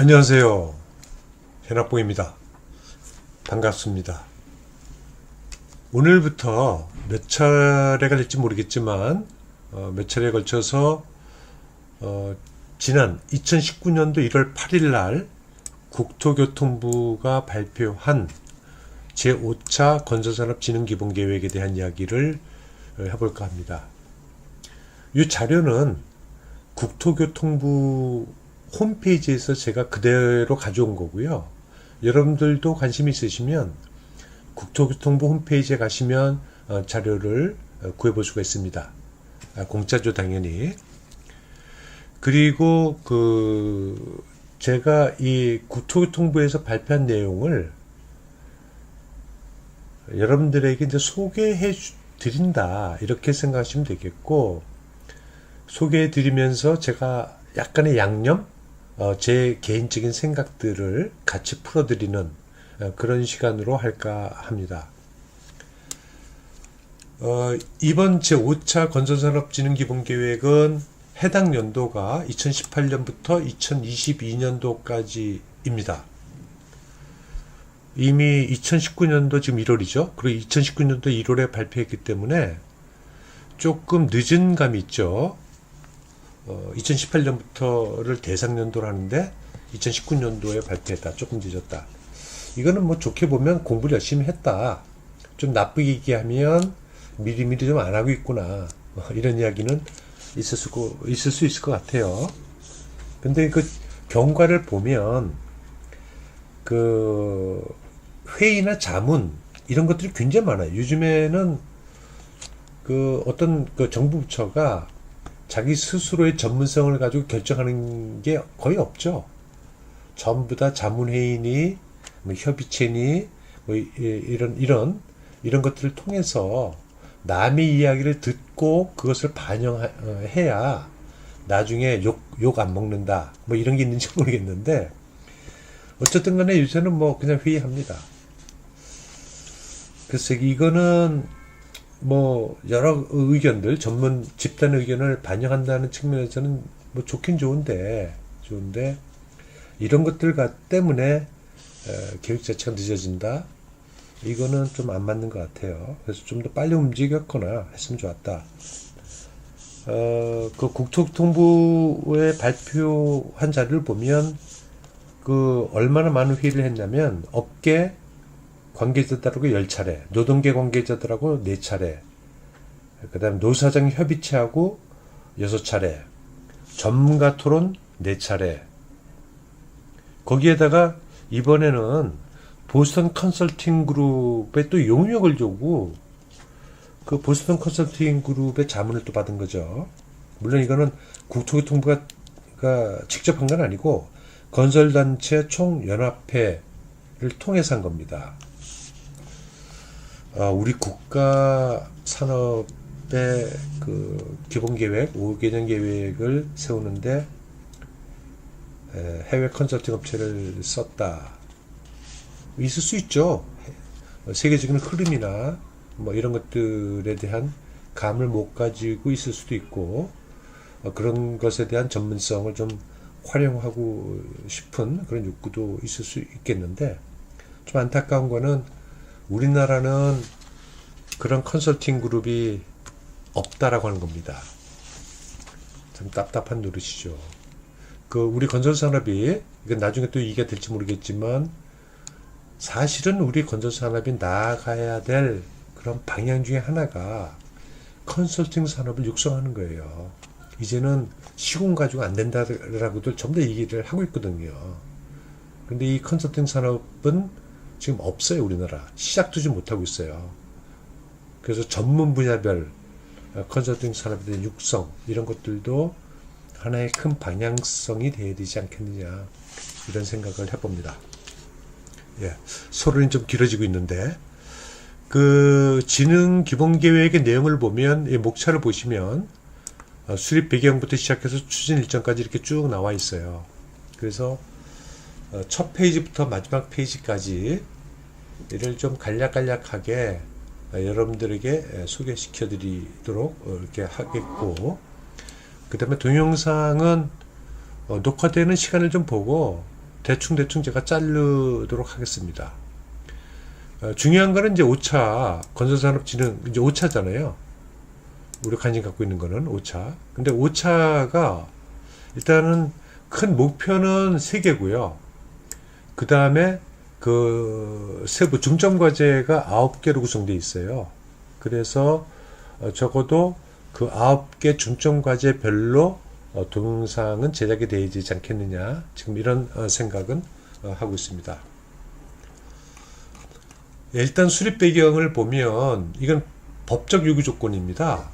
안녕하세요. 현학봉입니다. 반갑습니다. 오늘부터 몇 차례가 될지 모르겠지만 어, 몇 차례에 걸쳐서 어, 지난 2019년도 1월 8일 날 국토교통부가 발표한 제5차 건설산업진흥기본계획에 대한 이야기를 어, 해볼까 합니다. 이 자료는 국토교통부 홈페이지에서 제가 그대로 가져온 거고요. 여러분들도 관심 있으시면 국토교통부 홈페이지에 가시면 어, 자료를 어, 구해볼 수가 있습니다. 아, 공짜죠, 당연히. 그리고 그 제가 이 국토교통부에서 발표한 내용을 여러분들에게 이제 소개해 주- 드린다 이렇게 생각하시면 되겠고 소개해 드리면서 제가 약간의 양념 어, 제 개인적인 생각들을 같이 풀어드리는 어, 그런 시간으로 할까 합니다. 어, 이번 제5차 건설산업진흥기본계획은 해당 연도가 2018년부터 2022년도까지입니다. 이미 2019년도 지금 1월이죠. 그리고 2019년도 1월에 발표했기 때문에 조금 늦은 감이 있죠. 어, 2018년부터를 대상연도로 하는데 2019년도에 발표했다. 조금 늦었다. 이거는 뭐 좋게 보면 공부를 열심히 했다. 좀 나쁘게 얘기하면 미리미리 좀 안 하고 있구나. 뭐 이런 이야기는 있을 수, 있을 수 있을 것 같아요. 근데 그 경과를 보면 그 회의나 자문 이런 것들이 굉장히 많아요. 요즘에는 그 어떤 그 정부 부처가 자기 스스로의 전문성을 가지고 결정하는 게 거의 없죠. 전부 다 자문회의니 뭐 협의체니 뭐 이- 이런 이런 이런 것들을 통해서 남의 이야기를 듣고 그것을 반영해야 나중에 욕 욕 안 먹는다 뭐 이런 게 있는지 모르겠는데 어쨌든 간에 요새는 뭐 그냥 회의합니다. 그래서 이거는 뭐 여러 의견들 전문 집단 의견을 반영한다는 측면에서는 뭐 좋긴 좋은데 좋은데 이런 것들 때문에 에, 계획 자체가 늦어진다. 이거는 좀 안 맞는 것 같아요. 그래서 좀 더 빨리 움직였거나 했으면 좋았다. 어, 그 국토통부에 발표한 자료를 보면 그 얼마나 많은 회의를 했냐면 업계 관계자들하고 10차례, 노동계 관계자들하고 4차례, 그 다음 노사장 협의체하고 6차례, 전문가 토론 4차례, 거기에다가 이번에는 보스턴 컨설팅 그룹에 또 용역을 주고 그 보스턴 컨설팅 그룹의 자문을 또 받은 거죠. 물론 이거는 국토교통부가 가 직접 한 건 아니고 건설단체 총연합회를 통해서 한 겁니다. 아, 우리 국가 산업의 그 기본 계획, 5개년 계획을 세우는데 에, 해외 컨설팅 업체를 썼다. 있을 수 있죠. 해- 세계적인 흐름이나 뭐 이런 것들에 대한 감을 못 가지고 있을 수도 있고 어, 그런 것에 대한 전문성을 좀 활용하고 싶은 그런 욕구도 있을 수 있겠는데 좀 안타까운 거는 우리나라는 그런 컨설팅 그룹이 없다라고 하는 겁니다. 참 답답한 노릇이죠. 그 우리 건설 산업이 이건 나중에 또 얘기가 될지 모르겠지만 사실은 우리 건설 산업이 나아가야 될 그런 방향 중에 하나가 컨설팅 산업을 육성하는 거예요. 이제는 시공 가지고 안 된다라고들 전부 다 얘기를 하고 있거든요. 근데 이 컨설팅 산업은 지금 없어요, 우리나라. 시작도 좀 못하고 있어요. 그래서 전문 분야별 어, 컨설팅 산업에 대한 육성, 이런 것들도 하나의 큰 방향성이 돼야 되지 않겠느냐, 이런 생각을 해봅니다. 예, 소론이 좀 길어지고 있는데, 그 진흥 기본 계획의 내용을 보면, 이 목차를 보시면, 어, 수립 배경부터 시작해서 추진 일정까지 이렇게 쭉 나와 있어요. 그래서 어, 첫 페이지부터 마지막 페이지까지 이를 좀 간략간략하게 어, 여러분들에게 에, 소개시켜 드리도록 어, 이렇게 하겠고 그 다음에 동영상은 어, 녹화되는 시간을 좀 보고 대충 대충 제가 자르도록 하겠습니다. 어, 중요한 거는 이제 5차 건설산업진흥 이제 5차잖아요. 우리 관심 갖고 있는 거는 5차. 근데 5차가 일단은 큰 목표는 세 개고요. 그 다음에 그 세부 중점 과제가 9개로 구성되어 있어요. 그래서 어, 적어도 그 9개 중점 과제별로 어, 동영상은 제작이 되지 않겠느냐. 지금 이런 어, 생각은 어, 하고 있습니다. 예, 일단 수립 배경을 보면 이건 법적 요구 조건입니다.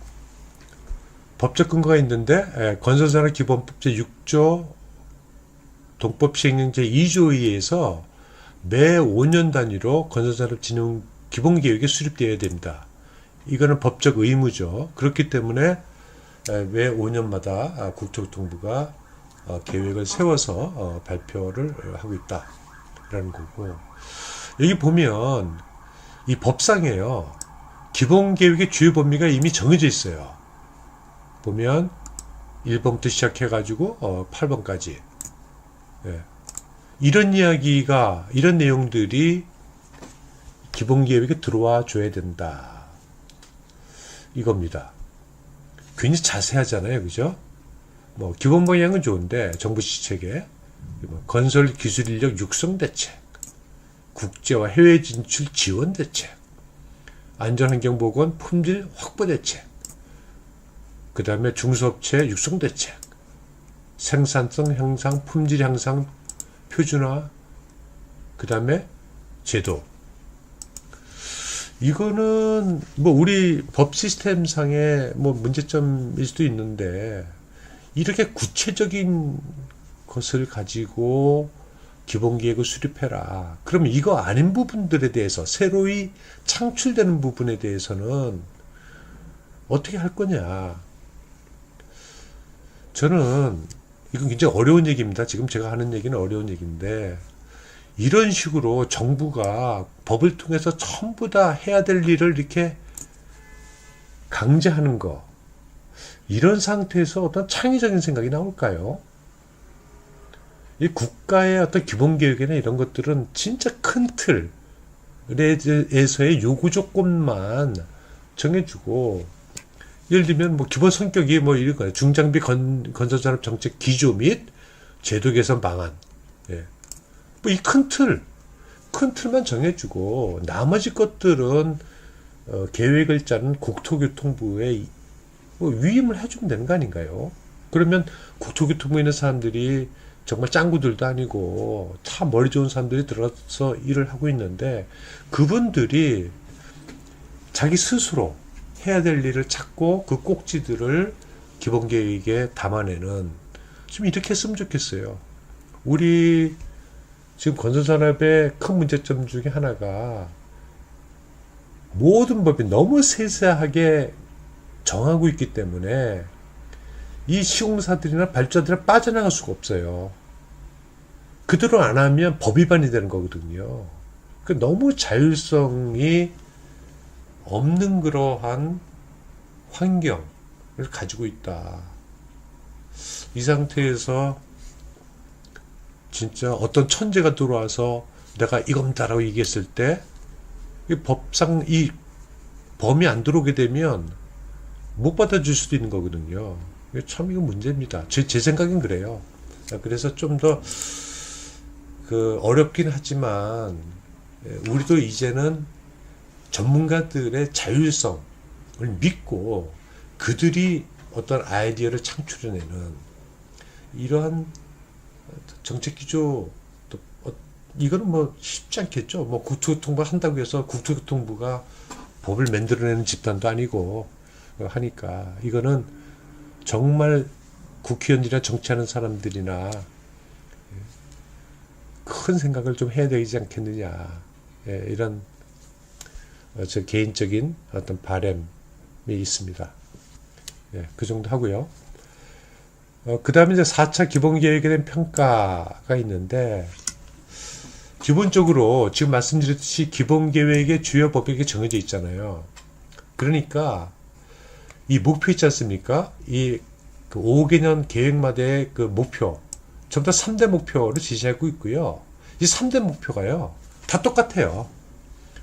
법적 근거가 있는데 예, 건설산업기본법 제 6조 동법 시행령 제 2조에 의해서 매 5년 단위로 건설산업진흥 기본계획이 수립되어야 됩니다. 이거는 법적 의무죠. 그렇기 때문에 에, 매 5년마다 아, 국토교통부가 어, 계획을 세워서 어, 발표를 하고 있다라는 거고 여기 보면 이 법상에요. 기본계획의 주요 범위가 이미 정해져 있어요. 보면 1번부터 시작해가지고 어, 8번까지 예. 이런 이야기가 이런 내용들이 기본 계획에 들어와 줘야 된다. 이겁니다. 괜히 자세하잖아요, 그죠? 뭐 기본 방향은 좋은데 정부 시책에 뭐 건설 기술 인력 육성 대책, 국제와 해외 진출 지원 대책, 안전 환경 보건 품질 확보 대책, 그 다음에 중소업체 육성 대책, 생산성 향상, 품질 향상 표준화, 그 다음에 제도. 이거는 뭐 우리 법 시스템상의 뭐 문제점일 수도 있는데 이렇게 구체적인 것을 가지고 기본 계획을 수립해라. 그럼 이거 아닌 부분들에 대해서 새로이 창출되는 부분에 대해서는 어떻게 할 거냐? 저는 이건 굉장히 어려운 얘기입니다. 지금 제가 하는 얘기는 어려운 얘기인데 이런 식으로 정부가 법을 통해서 전부 다 해야 될 일을 이렇게 강제하는 거 이런 상태에서 어떤 창의적인 생각이 나올까요? 이 국가의 어떤 기본 계획이나 이런 것들은 진짜 큰 틀에서의 요구 조건만 정해주고 예를 들면 뭐 기본 성격이 뭐 이런 거예요. 중장비 건, 건설산업 정책 기조 및 제도 개선 방안. 예. 뭐 이 큰 틀, 큰 틀만 정해주고 나머지 것들은 어, 계획을 짜는 국토교통부에 뭐 위임을 해주면 되는 거 아닌가요? 그러면 국토교통부에 있는 사람들이 정말 짱구들도 아니고 참 머리 좋은 사람들이 들어서 일을 하고 있는데 그분들이 자기 스스로 해야 될 일을 찾고 그 꼭지들을 기본 계획에 담아내는 좀 이렇게 했으면 좋겠어요. 우리 지금 건설산업의 큰 문제점 중에 하나가 모든 법이 너무 세세하게 정하고 있기 때문에 이 시공사들이나 발주자들은 빠져나갈 수가 없어요. 그대로 안 하면 법 위반이 되는 거거든요. 그 너무 자율성이 없는 그러한 환경을 가지고 있다. 이 상태에서 진짜 어떤 천재가 들어와서 내가 이겁니다라고 얘기했을 때, 이 법상 이 범위 안 들어오게 되면 못 받아줄 수도 있는 거거든요. 참 이거 문제입니다. 제, 제 생각엔 그래요. 그래서 좀 더 그 어렵긴 하지만 예, 우리도 이제는 전문가들의 자율성을 믿고 그들이 어떤 아이디어를 창출해내는 이러한 정책 기조 또 어, 이거는 뭐 쉽지 않겠죠. 뭐 국토교통부 한다고 해서 국토교통부가 법을 만들어내는 집단도 아니고 하니까 이거는 정말 국회의원이나 정치하는 사람들이나 큰 생각을 좀 해야 되지 않겠느냐 예, 이런 어, 저 개인적인 어떤 바램이 있습니다. 예, 그 정도 하고요. 어, 그 다음에 이제 4차 기본계획에 대한 평가가 있는데, 기본적으로 지금 말씀드렸듯이 기본계획의 주요 법칙이 정해져 있잖아요. 그러니까, 이 목표 있지 않습니까? 이그 5개년 계획마다의 그 목표, 전부 다 3대 목표를 지시하고 있고요. 이 3대 목표가요. 다 똑같아요.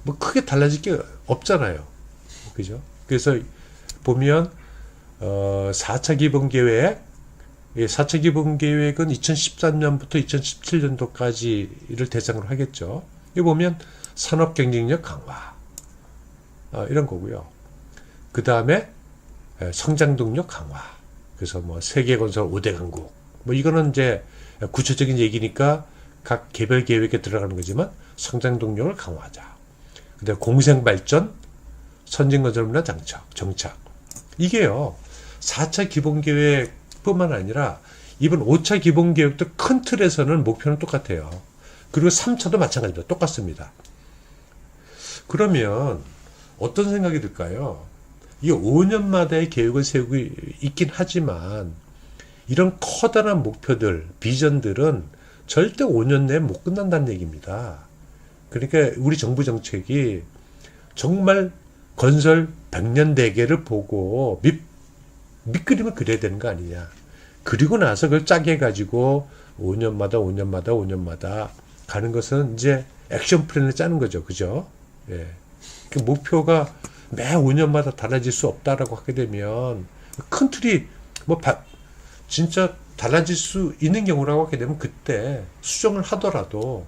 뭐 크게 달라질 게 없잖아요. 그죠? 그래서 보면 어 4차 기본 계획 예, 4차 기본 계획은 2013년부터 2017년도까지를 대상으로 하겠죠. 여기 보면 산업 경쟁력 강화 어, 이런 거고요. 그 다음에 성장 동력 강화. 그래서 뭐 세계 건설 5대 강국. 뭐 이거는 이제 구체적인 얘기니까 각 개별 계획에 들어가는 거지만 성장 동력을 강화하자. 그다음 공생 발전, 선진 건설 문화 장착, 정착. 이게요. 4차 기본 계획뿐만 아니라 이번 5차 기본 계획도 큰 틀에서는 목표는 똑같아요. 그리고 3차도 마찬가지입니다. 똑같습니다. 그러면 어떤 생각이 들까요? 이게 5년마다의 계획을 세우고 있긴 하지만 이런 커다란 목표들, 비전들은 절대 5년 내에 못 끝난다는 얘기입니다. 그러니까 우리 정부 정책이 정말 건설 100년 대계를 보고 밑, 밑그림을 그려야 되는 거 아니냐. 그리고 나서 그걸 짜게 해가지고 5년마다 5년마다 5년마다 가는 것은 이제 액션 플랜을 짜는 거죠. 그죠? 예. 그 목표가 매 5년마다 달라질 수 없다라고 하게 되면 큰 틀이 뭐 바, 진짜 달라질 수 있는 경우라고 하게 되면 그때 수정을 하더라도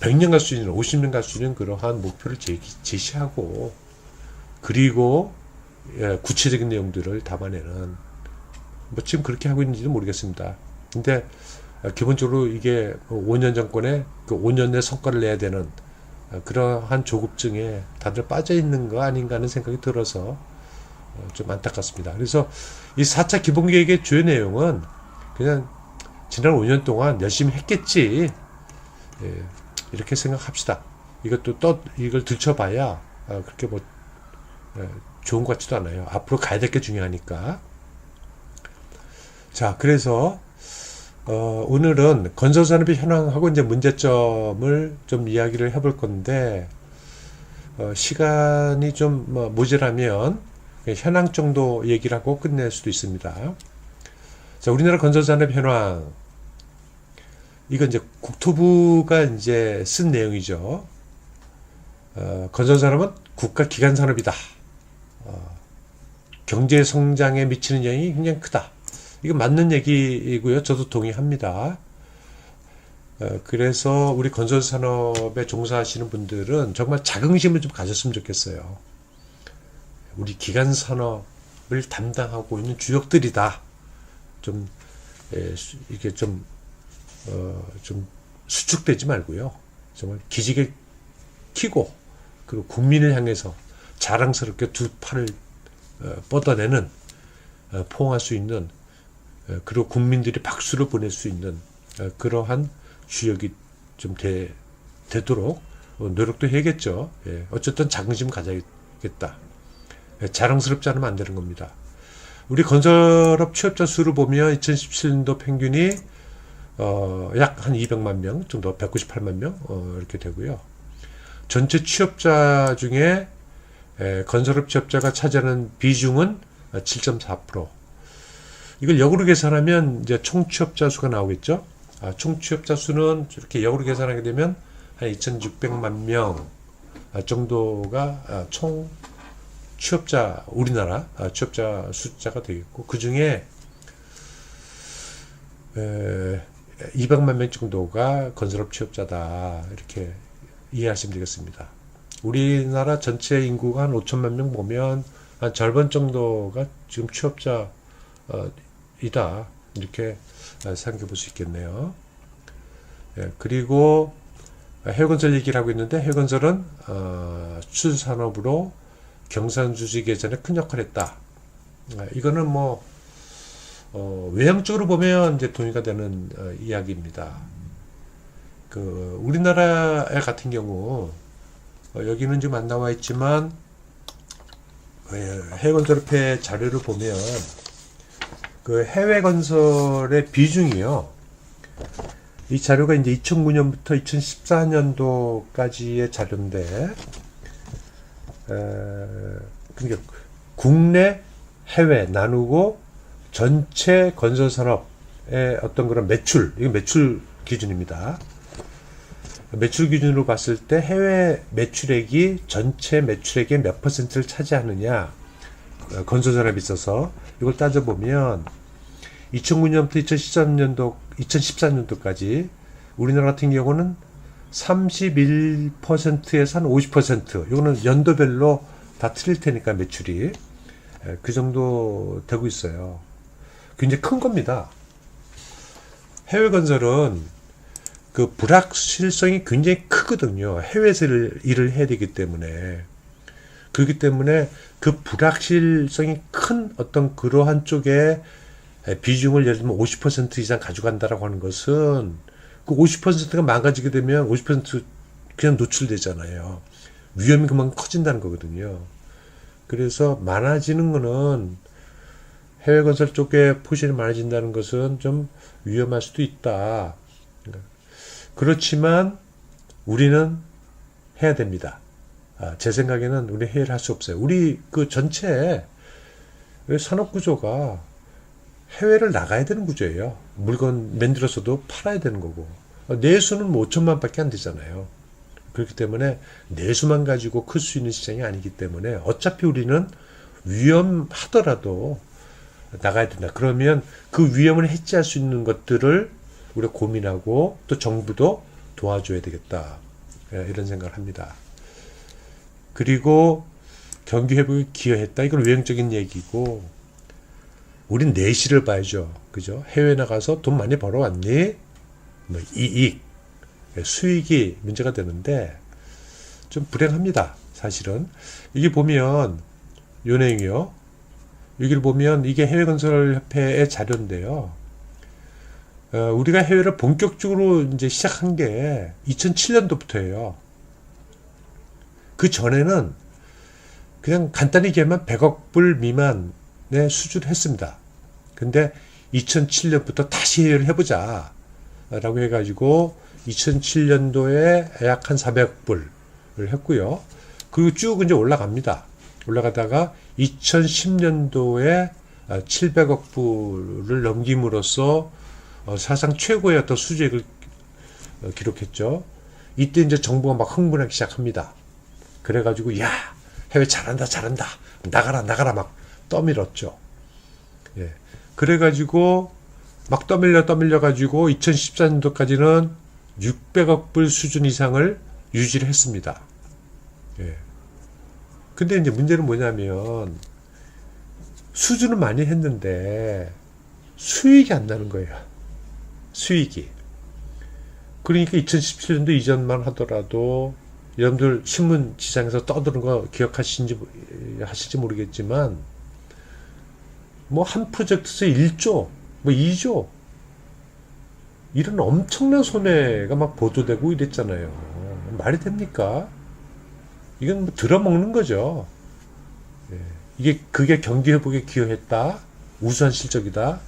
100년 갈 수 있는 50년 갈 수 있는 그러한 목표를 제시, 하고 그리고 예, 구체적인 내용들을 담아내는 뭐 지금 그렇게 하고 있는지도 모르겠습니다. 근데 기본적으로 이게 5년 정권에 그 5년 내 성과를 내야 되는 그러한 조급증에 다들 빠져 있는 거 아닌가 하는 생각이 들어서 어, 좀 안타깝습니다. 그래서 이 4차 기본계획의 주요 내용은 그냥 지난 5년 동안 열심히 했겠지. 예, 이렇게 생각합시다. 이것도 또 이걸 들춰봐야 어, 그렇게 뭐 예, 좋은 것 같지도 않아요. 앞으로 가야 될 게 중요하니까. 자, 그래서 어, 오늘은 건설산업의 현황하고 이제 문제점을 좀 이야기를 해볼 건데, 어, 시간이 좀 뭐 모자라면 현황 정도 얘기를 하고 끝낼 수도 있습니다. 자, 우리나라 건설산업 현황. 이건 이제 국토부가 이제 쓴 내용이죠. 어, 건설산업은 국가 기관 산업이다. 어, 경제 성장에 미치는 영향이 굉장히 크다. 이거 맞는 얘기이고요. 저도 동의합니다. 어, 그래서 우리 건설 산업에 종사하시는 분들은 정말 자긍심을 좀 가졌으면 좋겠어요. 우리 기간 산업을 담당하고 있는 주역들이다. 좀 예, 이게 좀 어, 좀 수축되지 말고요. 정말 기지개 키고 그리고 국민을 향해서 자랑스럽게 두 팔을 어, 뻗어내는 어, 포옹할 수 있는 어, 그리고 국민들이 박수를 보낼 수 있는 어, 그러한 주역이 좀 되, 되도록 어, 노력도 해야겠죠. 예, 어쨌든 자긍심 가져야겠다. 예, 자랑스럽지 않으면 안 되는 겁니다. 우리 건설업 취업자 수를 보면 2017년도 평균이 어, 약 한 200만 명 정도, 198만 명 어, 이렇게 되고요. 전체 취업자 중에 에, 건설업 취업자가 차지하는 비중은 7.4%. 이걸 역으로 계산하면 이제 총 취업자 수가 나오겠죠. 아, 총 취업자 수는 이렇게 역으로 계산하게 되면 한 2,600만 명 아, 정도가 아, 총 취업자 우리나라 아, 취업자 숫자가 되겠고 그 중에 200만 명 정도가 건설업 취업자다 이렇게 이해하시면 되겠습니다. 우리나라 전체 인구가 한 5천만 명 보면 한 절반 정도가 지금 취업자 어, 이다 이렇게 생각해 볼 수 있겠네요. 예, 그리고 해건설 얘기를 하고 있는데 해건설은 어, 수산업으로 경상주지 개선에 큰 역할을 했다. 아, 이거는 뭐 어, 외형적으로 보면 이제 동의가 되는 어, 이야기입니다. 그 우리나라 같은 경우 어, 여기는 좀 안 나와 있지만 예, 해건설협회 자료를 보면 그 해외 건설의 비중이요. 이 자료가 이제 2009년부터 2014년도까지의 자료인데, 에, 그러니까 국내, 해외 나누고 전체 건설 산업 어떤 그런 매출, 이게 매출 기준입니다. 매출 기준으로 봤을 때 해외 매출액이 전체 매출액의 몇 퍼센트를 차지하느냐 어, 건설 산업에 있어서 이걸 따져보면 2009년부터 2013년도 2014년도까지 우리나라 같은 경우는 31%에서 한 50% 이거는 연도별로 다 틀릴 테니까 매출이 에, 그 정도 되고 있어요. 굉장히 큰 겁니다. 해외 건설은 그 불확실성이 굉장히 크거든요. 해외에서 일을, 해야 되기 때문에. 그렇기 때문에 그 불확실성이 큰 어떤 그러한 쪽에 비중을 예를 들면 50% 이상 가져간다라고 하는 것은 그 50%가 망가지게 되면 50% 그냥 노출되잖아요. 위험이 그만큼 커진다는 거거든요. 그래서 많아지는 거는 해외 건설 쪽에 포션이 많아진다는 것은 좀 위험할 수도 있다. 그렇지만 우리는 해야 됩니다. 아, 제 생각에는 우리 해외를 할 수 없어요. 우리 그 전체 산업 구조가 해외를 나가야 되는 구조예요. 물건 만들어서도 팔아야 되는 거고. 내수는 뭐 5천만 밖에 안 되잖아요. 그렇기 때문에 내수만 가지고 클 수 있는 시장이 아니기 때문에 어차피 우리는 위험하더라도 나가야 된다. 그러면 그 위험을 해지할 수 있는 것들을 우리가 고민하고 또 정부도 도와줘야 되겠다. 예, 이런 생각을 합니다. 그리고 경기 회복에 기여했다. 이건 외형적인 얘기고 우린 내실을 봐야죠. 그죠? 해외 나가서 돈 많이 벌어왔니? 뭐 이익, 수익이 문제가 되는데 좀 불행합니다. 사실은 이게 보면 요 내용이요. 여기를 보면 이게 해외건설협회의 자료인데요. 어, 우리가 해외를 본격적으로 이제 시작한 게 2007년도부터예요. 그 전에는 그냥 간단히 얘기하면 100억 불 미만의 수준을 했습니다. 근데 2007년부터 다시 해외를 해보자. 라고 해가지고 2007년도에 약 한 400억 불을 했고요. 그리고 쭉 이제 올라갑니다. 올라가다가 2010년도에 700억 불을 넘김으로써 어, 사상 최고의 어떤 수익을 어, 기록했죠. 이때 이제 정부가 막 흥분하기 시작합니다. 그래가지고 야 해외 잘한다 잘한다 나가라 나가라 막 떠밀었죠. 예. 그래가지고 막 떠밀려 떠밀려 가지고 2014년도까지는 600억 불 수준 이상을 유지를 했습니다. 예. 근데 이제 문제는 뭐냐면 수준은 많이 했는데 수익이 안 나는 거예요. 수익이. 그러니까 2017년도 이전만 하더라도 여러분들 신문 지상에서 떠드는 거 기억하시는지 하실지 모르겠지만 뭐 한 프로젝트에서 1조, 뭐 2조 이런 엄청난 손해가 막 보도되고 이랬잖아요. 말이 됩니까? 이건 뭐 들어먹는 거죠. 예. 이게 그게 경기 회복에 기여했다. 우수한 실적이다.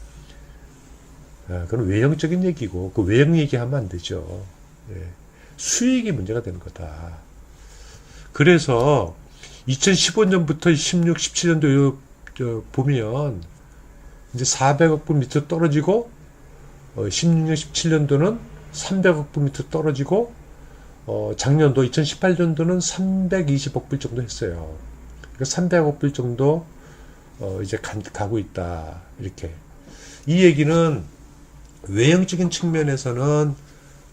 아, 그건 외형적인 얘기고 그 외형 얘기하면 안 되죠. 예. 수익이 문제가 되는 거다. 그래서 2015년부터 16, 17년도 요, 보면 이제 400억 불 밑으로 떨어지고 어, 16년, 17년도는 300억 불 밑으로 떨어지고 어, 작년도 2018년도는 320억 불 정도 했어요. 그러니까 300억 불 정도 어, 이제 가, 가고 있다. 이렇게. 이 얘기는 외형적인 측면에서는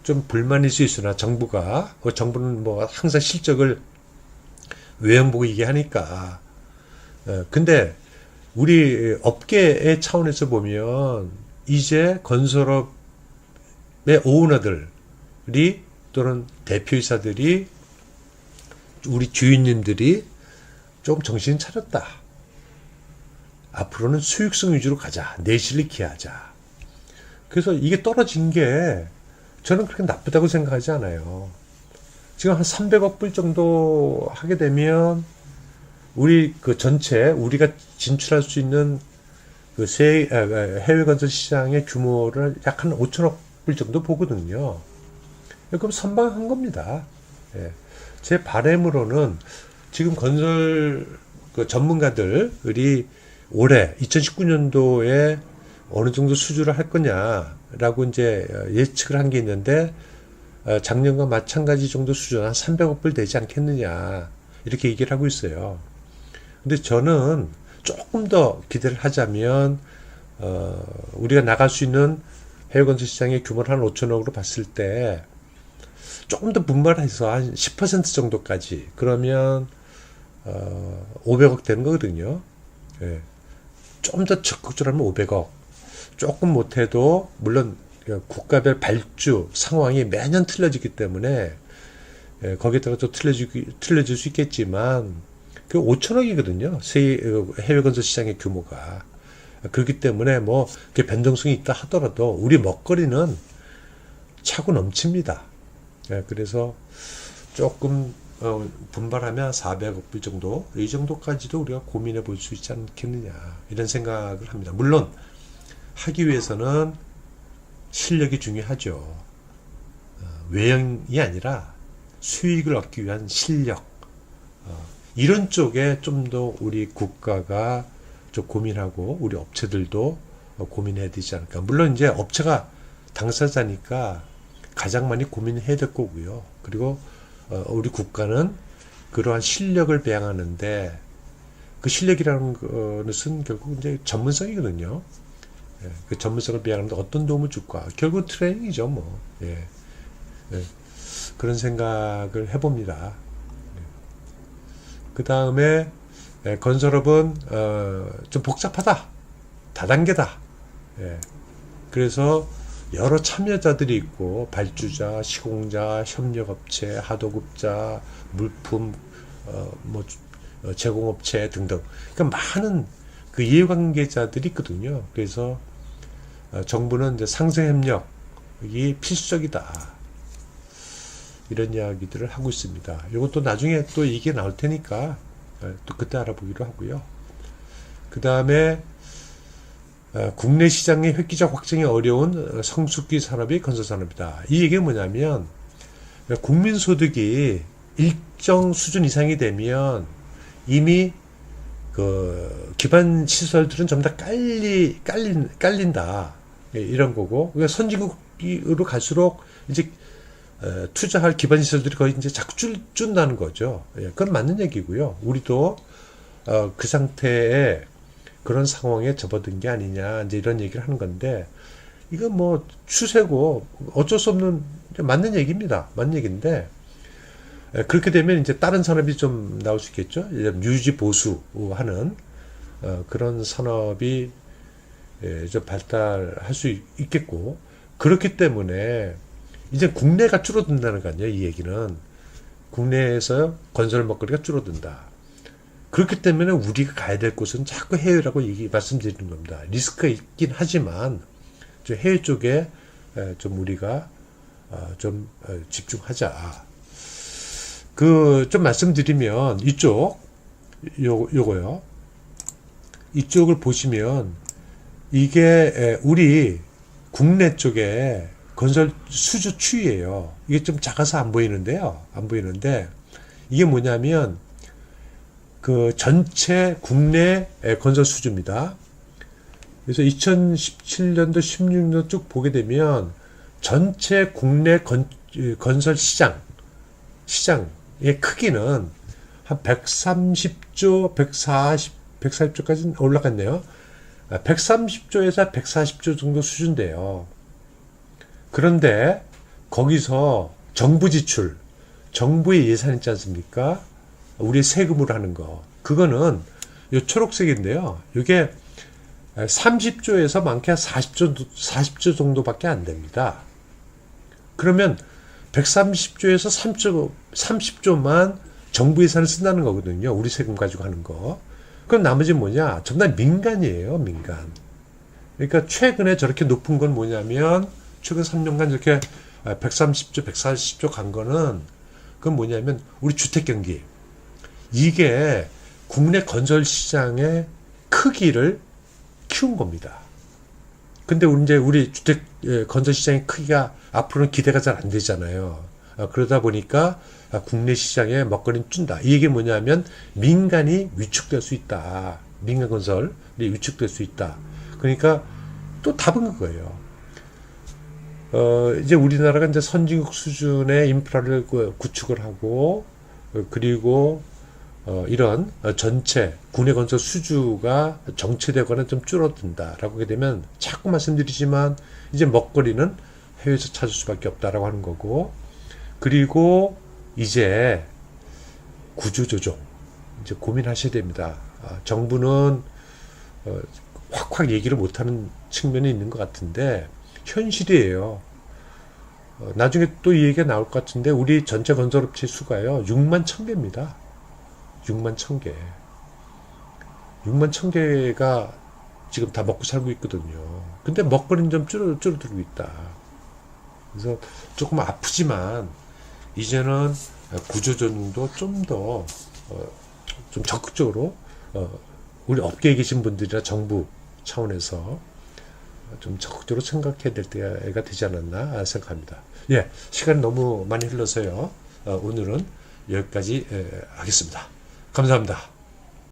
좀 불만일 수 있으나 정부가 어, 정부는 뭐 항상 실적을 외형 보고 얘기하니까 어, 근데 우리 업계의 차원에서 보면 이제 건설업의 오너들이 또는 대표이사들이 우리 주인님들이 좀 정신 차렸다. 앞으로는 수익성 위주로 가자. 내실을 기하자. 그래서 이게 떨어진 게 저는 그렇게 나쁘다고 생각하지 않아요. 지금 한 300억 불 정도 하게 되면 우리 그 전체 우리가 진출할 수 있는 그 세, 아, 아, 해외 건설 시장의 규모를 약 한 5천억 불 정도 보거든요. 그럼 선방한 겁니다. 예. 제 바램으로는 지금 건설 그 전문가들이 올해 2019년도에 어느 정도 수주를 할 거냐라고 이제 어, 예측을 한 게 있는데 어, 작년과 마찬가지 정도 수준 한 300억 불 되지 않겠느냐 이렇게 얘기를 하고 있어요. 근데 저는 조금 더 기대를 하자면 어, 우리가 나갈 수 있는 해외 건설 시장의 규모를 한 5천억으로 봤을 때 조금 더 분발해서 한 10% 정도까지 그러면 어, 500억 되는 거거든요. 예. 좀 더 적극적으로 하면 500억. 조금 못해도 물론 국가별 발주 상황이 매년 틀려지기 때문에 예, 거기에 따라 또 틀려지기, 틀려질 수 있겠지만 그 5천억이거든요. 세, 해외 건설 시장의 규모가. 그렇기 때문에 뭐 그게 변동성이 있다 하더라도 우리 먹거리는 차고 넘칩니다. 예, 그래서 조금 어, 분발하면 400억 불 정도 이 정도까지도 우리가 고민해 볼 수 있지 않겠느냐 이런 생각을 합니다. 물론 하기 위해서는 실력이 중요하죠. 어, 외형이 아니라 수익을 얻기 위한 실력 어, 이런 쪽에 좀 더 우리 국가가 좀 고민하고 우리 업체들도 어, 고민해야 되지 않을까. 물론 이제 업체가 당사자니까 가장 많이 고민해야 될 거고요. 그리고 어, 우리 국가는 그러한 실력을 배양하는데 그 실력이라는 것은 결국 이제 전문성이거든요. 예, 그 전문성을 배양하는데 어떤 도움을 줄까? 결국 트레이닝이죠, 뭐. 예. 예. 그런 생각을 해봅니다. 그 다음에 예, 건설업은 어, 좀 복잡하다, 다단계다. 예. 그래서 여러 참여자들이 있고 발주자, 시공자, 협력업체, 하도급자, 물품, 어, 뭐 어, 제공업체 등등. 그러니까 많은 그 이해관계자들이 있거든요. 그래서 어, 정부는 이제 상생 협력이 필수적이다. 이런 이야기들을 하고 있습니다. 이것도 나중에 또 이게 나올 테니까 어, 또 그때 알아보기로 하고요. 그 다음에 어, 국내 시장의 획기적 확장이 어려운 성숙기 산업이 건설 산업이다. 이 얘기는 뭐냐면 국민 소득이 일정 수준 이상이 되면 이미 그 기반 시설들은 전부 다 깔리 깔린 깔린다 예, 이런 거고 그러니까 선진국으로 갈수록 이제 에, 투자할 기반 시설들이 거의 이제 자꾸 줄, 준다는 거죠. 예, 그건 맞는 얘기고요. 우리도 어, 그 상태에 그런 상황에 접어든 게 아니냐 이제 이런 얘기를 하는 건데 이건 뭐 추세고 어쩔 수 없는 맞는 얘기입니다. 맞는 얘기인데 에, 그렇게 되면 이제 다른 산업이 좀 나올 수 있겠죠. 유지 보수하는 어, 그런 산업이 예, 좀 발달할 수 있겠고 그렇기 때문에 이제 국내가 줄어든다는 거 아니에요, 이 얘기는. 국내에서 건설 먹거리가 줄어든다. 그렇기 때문에 우리가 가야 될 곳은 자꾸 해외라고 얘기, 말씀드리는 겁니다. 리스크가 있긴 하지만, 해외 쪽에 좀 우리가 어, 좀 어, 집중하자. 그, 좀 말씀드리면, 이쪽, 요, 요거요. 이쪽을 보시면, 이게 우리 국내 쪽에 건설 수주 추이예요. 이게 좀 작아서 안 보이는데요. 안 보이는데 이게 뭐냐면 그 전체 국내 건설 수주입니다. 그래서 2017년도 16년 쭉 보게 되면 전체 국내 건, 건설 시장 시장의 크기는 한 130조, 140, 140조까지 올라갔네요. 130조에서 140조 정도 수준인데요. 그런데 거기서 정부 지출, 정부의 예산 있지 않습니까? 우리 세금으로 하는 거. 그거는 요 초록색인데요. 이게 30조에서 많게 40조, 40조 정도밖에 안 됩니다. 그러면 130조에서 3조, 30조만 정부 예산을 쓴다는 거거든요. 우리 세금 가지고 하는 거. 그럼 나머지 뭐냐? 전부 다 민간이에요, 민간. 그러니까 최근에 저렇게 높은 건 뭐냐면 최근 3년간 이렇게 130조, 140조 간 거는 그건 뭐냐면 우리 주택 경기 이게 국내 건설 시장의 크기를 키운 겁니다. 근데 이제 우리 주택 예, 건설 시장의 크기가 앞으로는 기대가 잘 안 되잖아요. 아, 그러다 보니까 아, 국내 시장에 먹거리는 준다. 이 얘기 뭐냐면 민간이 위축될 수 있다. 민간 건설이 위축될 수 있다. 그러니까 또 답은 그거예요. 어, 이제 우리나라가 이제 선진국 수준의 인프라를 그 구축을 하고 어, 그리고 어, 이런 어, 전체 군의 건설 수주가 정체되거나 좀 줄어든다라고 하게 되면 자꾸 말씀드리지만 이제 먹거리는 해외에서 찾을 수밖에 없다라고 하는 거고 그리고 이제 구조조정 이제 고민하셔야 됩니다. 아, 정부는 어, 확확 얘기를 못하는 측면이 있는 것 같은데 현실이에요. 어, 나중에 또 이 얘기가 나올 것 같은데 우리 전체 건설업체 수가요 6만 1000개입니다. 6만 1000개. 6만 1000개가 지금 다 먹고 살고 있거든요. 근데 먹거리는 좀 줄어, 줄어들고 있다. 그래서 조금 아프지만 이제는 구조조정도 좀 더 어, 좀 적극적으로 어, 우리 업계에 계신 분들이나 정부 차원에서 좀 적극적으로 생각해야 될 때가 되지 않았나 생각합니다. 예, 시간이 너무 많이 흘러서요. 어, 오늘은 여기까지 에, 하겠습니다. 감사합니다.